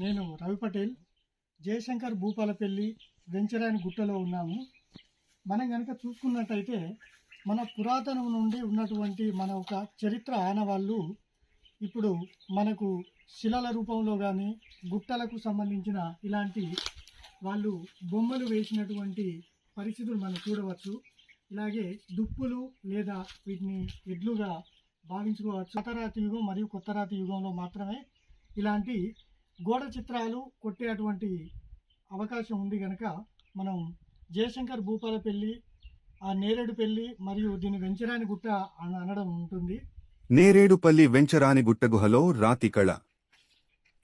నేను రవి పటేల్ జయశంకర్ భూపాలపల్లి వెంచరాయన గుట్టలో ఉన్నాము. మనం కనుక చూసుకున్నట్టయితే మన పురాతనం నుండి ఉన్నటువంటి మన ఒక చరిత్ర ఆనవాళ్ళు ఇప్పుడు మనకు శిలల రూపంలో కానీ గుట్టలకు సంబంధించిన ఇలాంటి వాళ్ళు బొమ్మలు వేసినటువంటి పరిస్థితులు మనం చూడవచ్చు. ఇలాగే దుప్పులు లేదా వీటిని ఎడ్లుగా భావించుకోవచ్చు. పాతరాతి యుగం మరియు కొత్త రాతి యుగంలో మాత్రమే ఇలాంటి గోడ చిత్రాలు కొట్టేటువంటి అవకాశం ఉంది కనుక మనం జయశంకర్ భూపాలపల్లి ఆ నేరేడుపల్లి మరియు దీని వెంచరాని గుట్ట అని అనడం ఉంటుంది. నేరేడుపల్లి వెంచరాని గుట్టగుహలో రాతి కళ.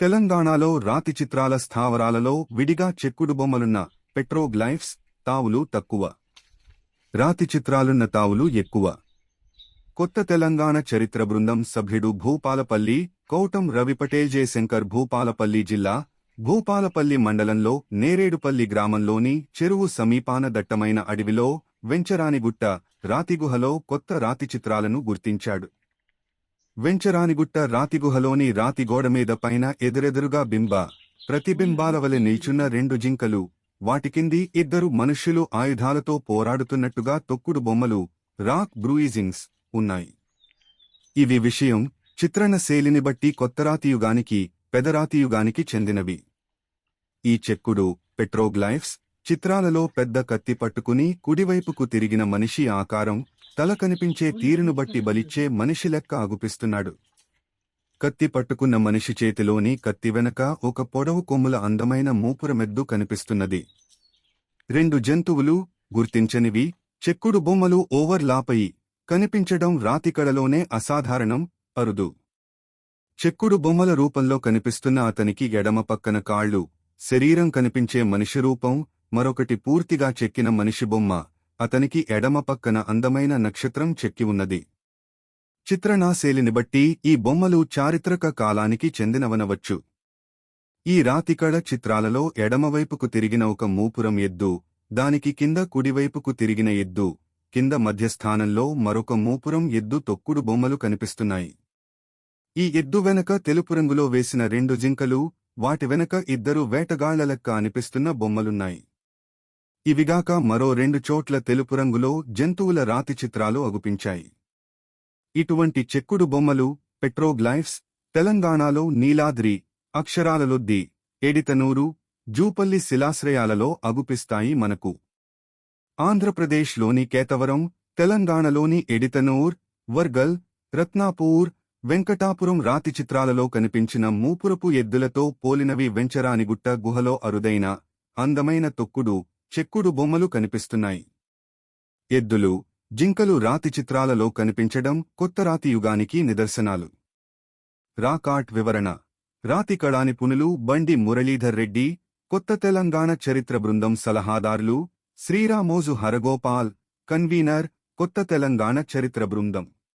తెలంగాణలో రాతి చిత్రాల స్థావరాలలో విడిగా చెక్కుడు బొమ్మలున్న పెట్రోగ్లైఫ్స్ తావులు తక్కువ. రాతి చిత్రాలున్న తావులు ఎక్కువ. కొత్త తెలంగాణ చరిత్ర బృందం సభ్యుడు భూపాలపల్లి కౌటం రవిపటేల్ జయశంకర్ భూపాలపల్లి జిల్లా భూపాలపల్లి మండలంలో నేరేడుపల్లి గ్రామంలోని చెరువు సమీపాన దట్టమైన అడవిలో వెంచరానిగుట్ట రాతిగుహలో కొత్త రాతి చిత్రాలను గుర్తించాడు. వెంచరానిగుట్ట రాతిగుహలోని రాతి గోడ మీద పైన ఎదురెదురుగా బింబ ప్రతిబింబాల వలె నిల్చున్న రెండు జింకలు వాటి కింది ఇద్దరు మనుష్యులు ఆయుధాలతో పోరాడుతున్నట్టుగా తొక్కుడు బొమ్మలు రాక్ బ్రూయిజింగ్స్ ఉన్నాయి. ఇవి విషయం చిత్రణ శైలిని బట్టి కొత్తరాతియుగానికి పెదరాతియుగానికి చెందినవి. ఈ చెక్కుడు పెట్రోగ్లైఫ్స్ చిత్రాలలో పెద్ద కత్తి పట్టుకుని కుడివైపుకు తిరిగిన మనిషి ఆకారం తల కనిపించే తీరును బట్టి బలిచ్చే మనిషి లెక్క అగుపిస్తున్నాడు కత్తి పట్టుకున్న మనిషి చేతిలోని కత్తి వెనక ఒక పొడవు కొమ్ముల అందమైన మూపురమెద్దు కనిపిస్తున్నది. రెండు జంతువులు గుర్తించనివి చెక్కుడు బొమ్మలు ఓవర్లాపయి కనిపించడం రాతికళలోనే అసాధారణం అరుదు. చెక్కుడు బొమ్మల రూపంలో కనిపిస్తున్న అతనికి ఎడమ పక్కన కాళ్ళు శరీరం కనిపించే మనిషి రూపం మరొకటి పూర్తిగా చెక్కిన మనిషి బొమ్మ అతనికి ఎడమ పక్కన అందమైన నక్షత్రం చెక్కి ఉన్నది. చిత్రణాశైలిని బట్టి ఈ బొమ్మలు చారిత్రక కాలానికి చెందినవనవచ్చు. ఈ రాతికళ చిత్రాలలో ఎడమవైపుకు తిరిగిన ఒక మూపురం ఎద్దు దానికి కింద కుడివైపుకు తిరిగిన ఎద్దు కింద మధ్యస్థానంలో మరొక మూపురం ఎద్దు తొక్కుడు బొమ్మలు కనిపిస్తున్నాయి. ఈ ఎద్దు వెనక తెలుపు రంగులో వేసిన రెండు జింకలు వాటి వెనక ఇద్దరు వేటగాళ్ళలెక్క అనిపిస్తున్న బొమ్మలున్నాయి. ఇవిగాక మరో రెండు చోట్ల తెలుపు రంగులో జంతువుల రాతి చిత్రాలు అగుపించాయి. ఇటువంటి చెక్కుడు బొమ్మలు పెట్రోగ్లైఫ్స్ తెలంగాణలో నీలాద్రి అక్షరాలలొద్ది ఎడితనూరు జూపల్లి శిలాశ్రయాలలో అగుపిస్తాయి మనకు. ఆంధ్రప్రదేశ్లోని కేతవరం తెలంగాణలోని ఎడితనూర్ వర్గల్ రత్నాపూర్ వెంకటాపురం రాతి చిత్రాలలో కనిపించిన మూపురపు ఎద్దులతో పోలినవి వెంచరానిగుట్ట గుహలో అరుదైన అందమైన తొక్కుడు చెక్కుడు బొమ్మలు కనిపిస్తున్నాయి. ఎద్దులు జింకలు రాతి చిత్రాలలో కనిపించడం కొత్త రాతి యుగానికి నిదర్శనాలు. రాకాట్ వివరణ. రాతి కళాని పునులు బండి మురళీధర్ రెడ్డి కొత్త తెలంగాణ చరిత్ర బృందం సలహాదారులు శ్రీరామోజు హరగోపాల్ కన్వీనర్ కొత్త తెలంగాణ చరిత్ర బృందం.